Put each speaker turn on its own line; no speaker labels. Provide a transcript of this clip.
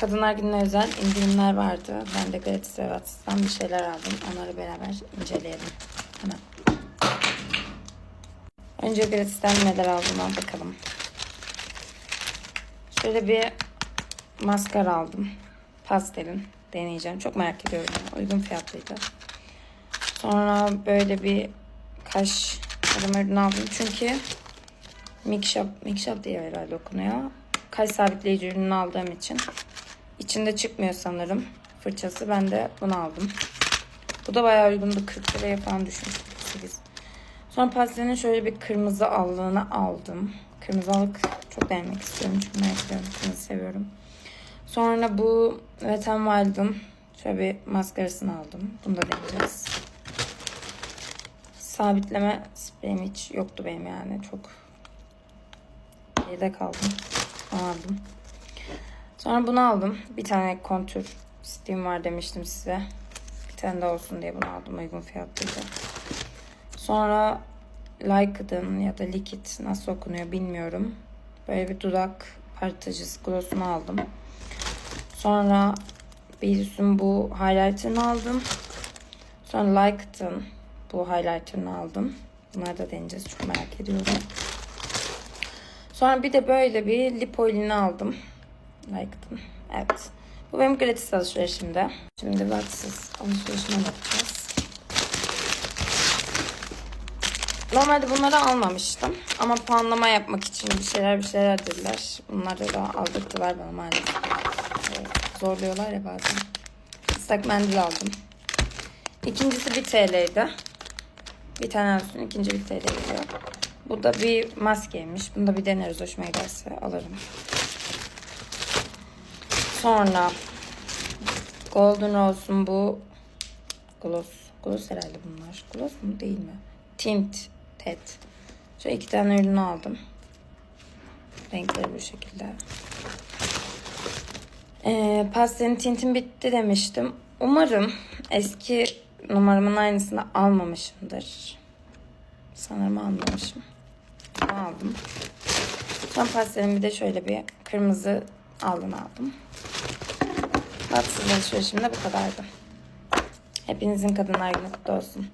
Kadınlar Günü'ne özel indirimler vardı. Ben de Gratis ve Wats'tan bir şeyler aldım. Onları beraber inceleyelim. Hemen. Önce Gratis'ten neler aldığıma bakalım. Şöyle bir maskara aldım. Pastelin. Deneyeceğim. Çok merak ediyorum. Uygun fiyatlıydı. Sonra böyle bir kaş arama ürünü aldım. Çünkü Mikshop, Mikshop diye herhalde okunuyor. Kaş sabitleyici ürünü aldığım için. İçinde çıkmıyor sanırım fırçası. Ben de bunu aldım. Bu da bayağı uygundu. 40 liraya falan düşmüş. 48. Sonra pastelin şöyle bir kırmızı allığını aldım. Kırmızı allık çok beğenmek istiyorum. Çünkü merak ediyorum. Seviyorum. Sonra bu Wet n Wild'ın şöyle bir maskarasını aldım. Bunu da deneyeceğiz. Sabitleme spreyim hiç yoktu benim yani. Çok geride kaldım. Aldım. Sonra bunu aldım. Bir tane kontür stiğim var demiştim size. Bir tane de olsun diye bunu aldım. Uygun fiyatlıydı. Sonra Lyked'ın ya da Liquid nasıl okunuyor bilmiyorum. Böyle bir dudak parlatıcısı gloss'unu aldım. Sonra Bills'ün bu highlighter'ını aldım. Sonra Lyked'ın bu highlighter'ını aldım. Bunları da deneyeceğiz. Çok merak ediyorum. Sonra bir de böyle bir lip oil'ini aldım. Lyked'ın. Evet. Bu benim gratis alışverişimde. Şimdi Watsız alışverişime bakacağız. Normalde bunları almamıştım. Ama puanlama yapmak için bir şeyler bir şeyler dediler. Bunları da aldırttılar bana maalesef. Zorluyorlar ya bazen. Islak mendil aldım. İkincisi 1 TL'ydi. Bir tane alsın ikinci 1 TL geliyor. Bu da bir maskeymiş. Bunu da bir deneriz hoşuma giderse alırım. Sonra Golden Rose'un bu gloss. Gloss herhalde bunlar. Gloss mu değil mi? Tint. Tet. Şöyle iki tane ürünü aldım. Renkleri bu şekilde. Ee, pastelin tintim bitti demiştim. Umarım eski numaramın aynısını almamışımdır. Sanırım almamışım. Aldım. Son pastelin bir de şöyle bir kırmızı aldım aldım. Tatsız alışverişim de bu kadardı. Hepinizin kadınlar günü kutlu olsun.